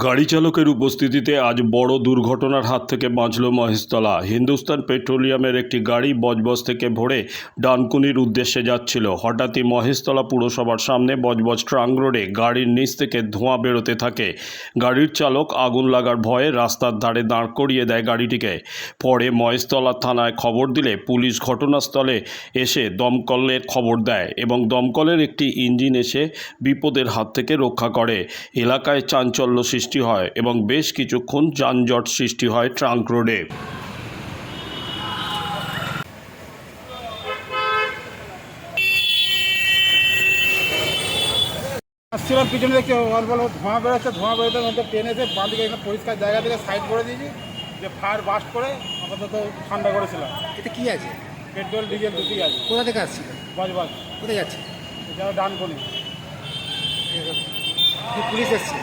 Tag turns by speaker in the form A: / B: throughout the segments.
A: গাড়ি চালকের উপস্থিতিতে আজ বড় দুর্ঘটনার হাত থেকে বাঁচল মহেশতলা। হিন্দুস্তান পেট্রোলিয়ামের একটি গাড়ি বজবজ থেকে ভরে ডানকুনির উদ্দেশ্যে যাচ্ছিল। হঠাৎই মহেশতলা পুরসভার সামনে বজবজ ট্রাঙ্ক রোডে গাড়ির নিচ থেকে ধোঁয়া বেরোতে থাকে। গাড়ির চালক আগুন লাগার ভয়ে রাস্তার ধারে দাঁড় করিয়ে দেয় গাড়িটিকে। পরে মহেশতলা থানায় খবর দিলে পুলিশ ঘটনাস্থলে এসে দমকলের খবর দেয় এবং দমকলের একটি ইঞ্জিন এসে বিপদের হাত থেকে রক্ষা করে। এলাকায় চাঞ্চল্য হয় এবং বেশ কিছুক্ষণ যানজট সৃষ্টি হয় ট্রাঙ্ক রোডে।
B: আসছিলাম পিছনে দেখছি অল্প ধোঁয়া বেরোচ্ছে ধোঁয়া বেরোতে মধ্যে ট্রেন এসে বাঁ দিকে একটা পরিষ্কার জায়গা থেকে সাইড করে দিয়েছি যে ফায়ার বাস্ট করে আপাতত ঠান্ডা করেছিলাম।
C: এটা কি আছে?
B: পেট্রোল ডিজেল দুটি আছে।
C: কোথা থেকে আসছিল?
B: বাজ বাজ
C: কোথায় যাচ্ছে?
B: এছাড়া ডান করি
C: পুলিশ এসছে?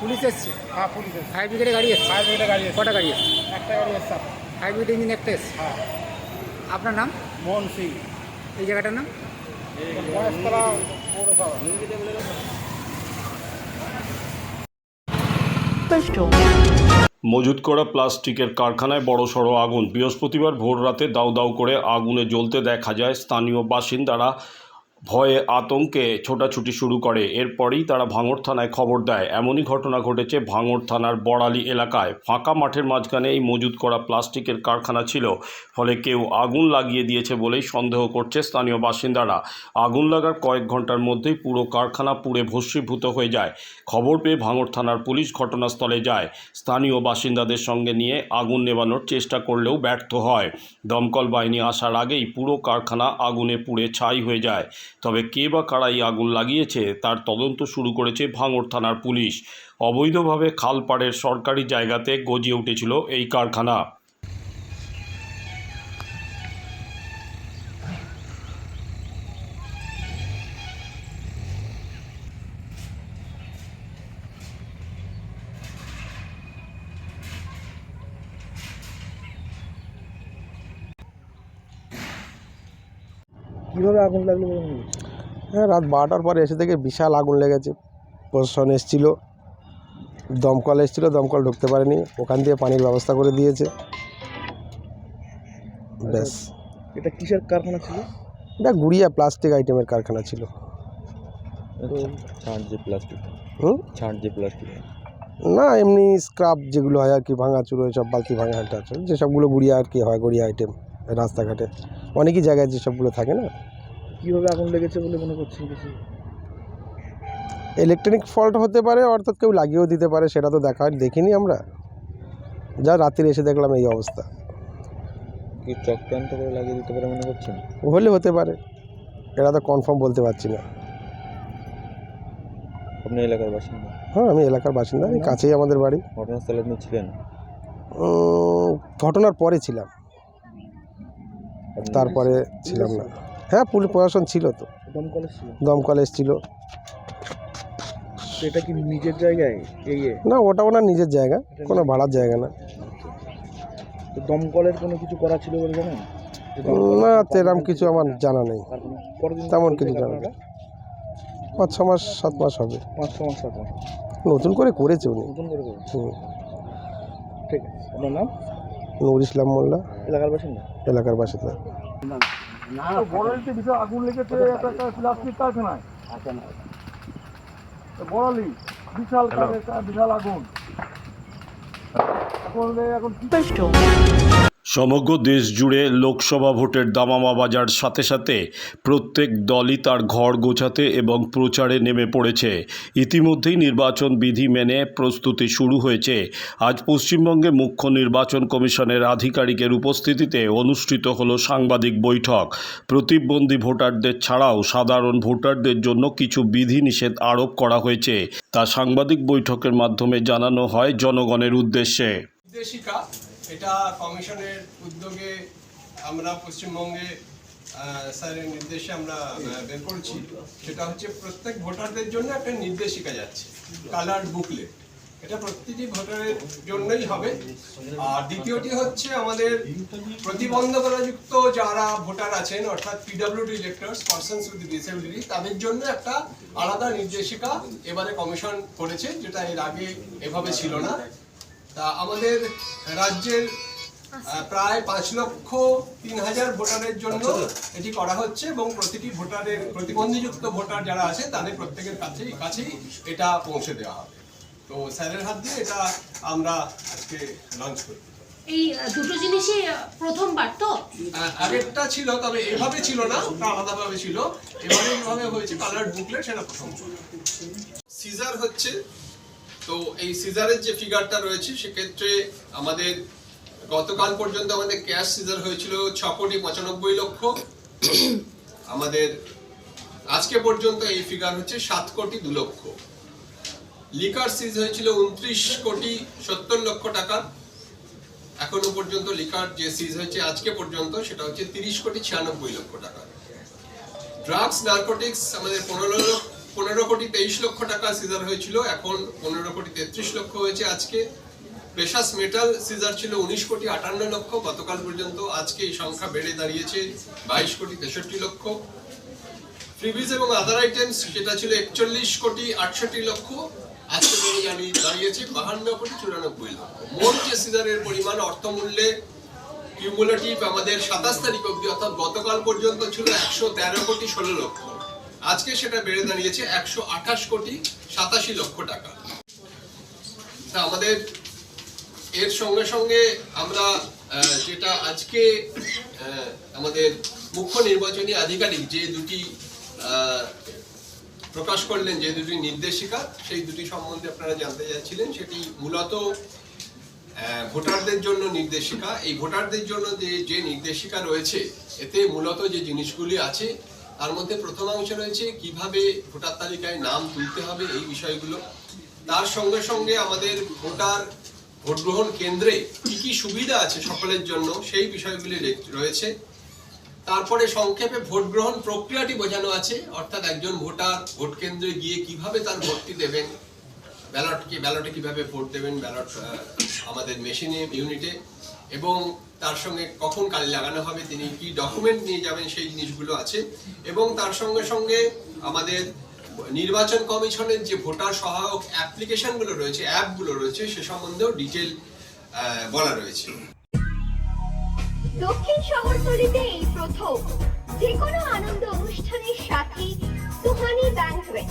C: পুলিশ এসছে?
B: হ্যাঁ পুলিশ এসে
C: ফায়ার ব্রিগেডে গাড়ি এসছে?
B: ফায়ার ব্রিগেডে গাড়ি এসে
C: কটা গাড়ি এসছে?
B: একটা গাড়ি এসছে
C: ফায়ার ব্রিগেড ইঞ্জিন একটা এসছে?
B: হ্যাঁ।
C: আপনার নাম?
B: মোহন সিং।
C: এই জায়গাটার নাম?
B: মহেশতলা পৌরসভা।
A: মজুত করা প্লাস্টিকের কারখানায় বড়সড় আগুন। বৃহস্পতিবার ভোর রাতে দাউ দাউ করে আগুনে জ্বলতে দেখা যায় স্থানীয় বাসিন্দারা ভয়ে আতঙ্কে ছোটাছুটি শুরু করে। এরপরেই তারা ভাঙড় থানায় খবর দেয়। এমনই ঘটনা ঘটেছে ভাঙড় থানার বড়ালি এলাকায়। ফাঁকা মাঠের মাঝখানে এই মজুত করা প্লাস্টিকের কারখানা ছিল। ফলে কেউ আগুন লাগিয়ে দিয়েছে বলেই সন্দেহ করছে স্থানীয় বাসিন্দারা। আগুন লাগার কয়েক ঘণ্টার মধ্যেই পুরো কারখানা পুড়ে ভস্মীভূত হয়ে যায়। খবর পেয়ে ভাঙড় থানার পুলিশ ঘটনাস্থলে যায়। স্থানীয় বাসিন্দাদের সঙ্গে নিয়ে আগুন নেভানোর চেষ্টা করলেও ব্যর্থ হয়। দমকল বাহিনী আসার আগেই পুরো কারখানা আগুনে পুড়ে ছাই হয়ে যায়। তবে কে বা কারাই আগুন লাগিয়েছে তার তদন্ত শুরু করেছে ভাঙড় থানার পুলিশ। অবৈধভাবে খালপাড়ের সরকারি জায়গাতে গজিয়ে উঠেছিল এই কারখানা।
B: কীভাবে আগুন লাগল
D: হ্যাঁ রাত বারোটার পরে এসে থেকে বিশাল আগুন লেগেছে। প্রশাসন এসেছিল দমকল এসেছিল দমকল ঢুকতে পারেনি। ওখান দিয়ে পানির ব্যবস্থা করে দিয়েছে। ব্যাস।
B: এটা কিসের কারখানা ছিল?
D: এটা গুড়িয়া প্লাস্টিক আইটেমের কারখানা ছিল।
E: ছাঁট যে প্লাস্টিক।
D: হুম?
E: ছাঁট যে প্লাস্টিক।
D: না এমনি স্ক্রাব যেগুলো হয় আর কি ভাঙা চুরো সব বালতি ভাঙা হাঁটা যেসবগুলো গুড়িয়া আর কি হয় গুড়িয়া আইটেম। রাস্তাঘাটে। অনেকই জায়গায় যেসবগুলো থাকে না?
B: কীভাবে আগুন লেগেছে বলে মনে করছেন কিছু?
D: ইলেকট্রনিক ফল্ট হতে পারে অর্থাৎ কেউ লাগিয়েও দিতে পারে সেটা তো দেখা দেখিনি আমরা। যা রাত্রে এসে দেখলাম এই অবস্থা।
E: কি চক্রান্ত করে লাগিয়ে দিতে পারে মনে করছেন?
D: হলে হতে পারে। এটা তো কনফার্ম বলতে পারছি না।
E: আপনি এলাকার বাসিন্দা?
D: হ্যাঁ আমি এলাকার বাসিন্দা। এই কাছেই আমাদের বাড়ি।
E: ঘটনাস্থলে আপনি ছিলেন?
D: ঘটনার পরে ছিলাম। তারপরে ছিলাম না। হ্যাঁ পুলিশ প্রশাসন ছিল তো।
B: ছিল
D: দমকল এসেছিল।
B: এটা কি নিজের জায়গায়? এই
D: না ওটা ওনার নিজের জায়গা কোনো ভাড়ার জায়গা না।
B: দমকলের কোনো কিছু করা ছিল বলে জানেন?
D: না তেরাম কিছু আমার জানা নেই। তেমন কিছু জানা নেই। পাঁচ ছ মাস সাত মাস হবে।
B: পাঁচ ছ মাস সাত মাস।
D: নতুন করে করেছে উনি।
B: নতুন করে। ঠিক আছে। আপনার নাম?
D: নূর ইসলাম মোল্লা।
B: এলাকার বাসিন্দা?
D: এলাকার বাসিন্দা
B: বড়ালিতে বিশাল আগুন লেগেছে একটা একটা প্লাস্টিক কারখানায় বড়ালি বিশাল বিশাল আগুন এখন.
A: সমগ্র দেশ জুড়ে লোকসভা ভোটের দামামা বাজার সাথে সাথে প্রত্যেক দলই তার ঘর গোছাতে এবং প্রচারে নেমে পড়েছে। ইতিমধ্যেই নির্বাচন বিধি মেনে প্রস্তুতি শুরু হয়েছে। আজ পশ্চিমবঙ্গে মুখ্য নির্বাচন কমিশনের আধিকারিকের উপস্থিতিতে অনুষ্ঠিত হলো সাংবাদিক বৈঠক। প্রতিবন্ধী ভোটারদের ছাড়াও সাধারণ ভোটারদের জন্য কিছু বিধিনিষেধ আরোপ করা হয়েছে। তা সাংবাদিক বৈঠকের মাধ্যমে জানানো হয় জনগণের উদ্দেশ্যে।
F: এটা কমিশনের উদ্যোগে আমরা পশ্চিমবঙ্গে স্যারের নির্দেশে আমরা বের করছি। সেটা হচ্ছে প্রত্যেক ভোটারদের জন্য একটা নির্দেশিকা যাচ্ছে, কালার বুকলেট। এটা প্রতিটি ভোটারের জন্যই হবে। আর দ্বিতীয়টি হচ্ছে আমাদের প্রতিবন্ধকতাযুক্ত যারা ভোটার আছেন, অর্থাৎ PWD electors persons with disability তাদের জন্য একটা আলাদা নির্দেশিকা এবারে কমিশন করেছে, যেটা এর আগে এভাবে ছিল না। তা আমাদের রাজ্যের প্রায় পাঁচ লক্ষ তিন হাজার ভোটারের জন্য এটি করা হচ্ছে এবং প্রতিটি ভোটারের প্রতিবন্ধীযুক্ত ভোটার যারা আছে তাদের প্রত্যেকের কাছেই কাছেই এটা পৌঁছে দেওয়া হবে। তো স্যারের হাত দিয়ে এটা আমরা আজকে লঞ্চ করি
G: এই দুটো জিনিসই প্রথমবার তো?
F: আগেরটা ছিল তবে এভাবে ছিল না ওটা আলাদাভাবে ছিল। এবারে এভাবে হয়েছে কালার বুকলেট সেটা প্রথম। সিজার হচ্ছে তো এই সিজারের যে ফিগারটা রয়েছে, সেক্ষেত্রে আমাদের গতকাল পর্যন্ত আমাদের ক্যাশ সিজার হয়েছিল ছ কোটি পঁচানব্বই লক্ষ। আমাদের আজকে পর্যন্ত এই ফিগার হচ্ছে সাত কোটি দু লক্ষ। লিকার সিজ হয়েছিল উনত্রিশ কোটি সত্তর লক্ষ টাকার এখনও পর্যন্ত লিকার যে সিজ হয়েছে আজকে পর্যন্ত, সেটা হচ্ছে তিরিশ কোটি ছিয়ানব্বই লক্ষ টাকা। ড্রাগস নার্কোটিক্স আমাদের পনেরো পনেরো কোটি তেইশ লক্ষ টাকা সিজার হয়েছিল, এখন পনেরো কোটি তেত্রিশ লক্ষ হয়েছে আজকে। প্রেশাস মেটাল সিজার ছিল উনিশ কোটি আটান্ন লক্ষ, গতকাল পর্যন্ত আজকে এই সংখ্যা বেড়ে দাঁড়িয়েছে বাইশ কোটি তেষট্টি লক্ষ। ফ্রিবিজ এবং আদার আইটেমস যেটা ছিল একচল্লিশ কোটি আটষট্টি লক্ষ, আজকে বেড়ে দাঁড়িয়ে দাঁড়িয়েছে বাহান্ন কোটি চুরানব্বই লক্ষ। মোট যে সিজারের পরিমাণ, অর্থমূল্যে কিউমুলেটিভ আমাদের সাতাশ তারিখ অবধি, অর্থাৎ গতকাল পর্যন্ত ছিল একশো তেরো কোটি ষোলো লক্ষ। আজকে সেটা বেড়ে দাঁড়িয়েছে একশো আঠাশ কোটি সাতাশি লক্ষ টাকা। আমাদের এর সঙ্গে সঙ্গে আমরা যেটা আজকে আমাদের মুখ্য নির্বাচনী আধিকারিক যে দুটি প্রকাশ করলেন, যে দুটি নির্দেশিকা, সেই দুটি সম্বন্ধে আপনারা জানতে চাচ্ছিলেন সেটি মূলত ভোটারদের জন্য নির্দেশিকা। এই ভোটারদের জন্য যে যে নির্দেশিকা রয়েছে, এতে মূলত যে জিনিসগুলি আছে তার মধ্যে প্রথমাংশ রয়েছে, কীভাবে ভোটার তালিকায় নাম তুলতে হবে এই বিষয়গুলো। তার সঙ্গে সঙ্গে আমাদের ভোটার ভোট গ্রহণ কেন্দ্রে কি কি সুবিধা আছে সকলের জন্য, সেই বিষয়গুলি রয়েছে। তারপরে সংক্ষেপে ভোট গ্রহণ প্রক্রিয়াটি বোঝানো আছে, অর্থাৎ একজন ভোটার ভোট কেন্দ্রে গিয়ে কীভাবে তার ভোটটি দেবেন, ব্যালটকে ব্যালটে কীভাবে ভোট দেবেন, ব্যালট আমাদের মেশিনে, ইউনিটে। এবং তার সঙ্গে কখন কালি লাগানো হবে, তিনি কি ডকুমেন্ট নিয়ে যাবেন, সেই জিনিসগুলো আছে। এবং তার সঙ্গে সঙ্গে আমাদের নির্বাচন কমিশনের যে ভোটার সহায়ক অ্যাপ্লিকেশনগুলো রয়েছে, অ্যাপগুলো রয়েছে, সে সম্বন্ধেও ডিটেল বলা রয়েছে।
H: দক্ষিণ শহরতলিতে এই প্রথম। যে কোনো আনন্দ অনুষ্ঠানের সাথে Suhani banquet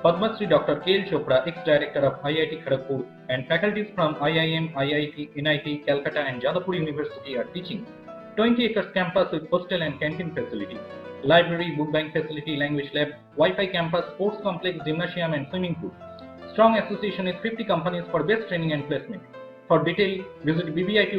I: Padma Shri Dr. K.L. Chopra, ex-director of IIT Kharagpur, and faculties from IIM, IIT, NIT, Calcutta, and Jadavpur University are teaching. 20 acres campus with hostel and canteen facility, library, book bank facility, language lab, Wi-Fi campus, sports complex, gymnasium, and swimming pool. Strong association with 50 companies for best training and placement. For detail, visit BBIT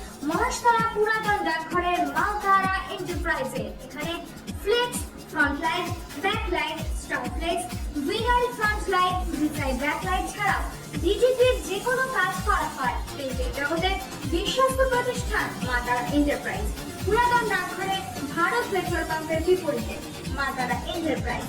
J: Maheshtala পুরাতন ডাকঘরের মালতারা এন্টারপ্রাইজে এখানে flex front light back light star flex winner front light ভিসাই back light ছাড়াও ডিজিটির যে কোনো কাজ করা হয় প্রিন্টিং জগতের বিশ্বস্ত প্রতিষ্ঠান মাতারা এন্টারপ্রাইজ পুরাতন ডাকঘরে ভারত পেট্রোল পাম্পের বিপরীতে মাতারা এন্টারপ্রাইজ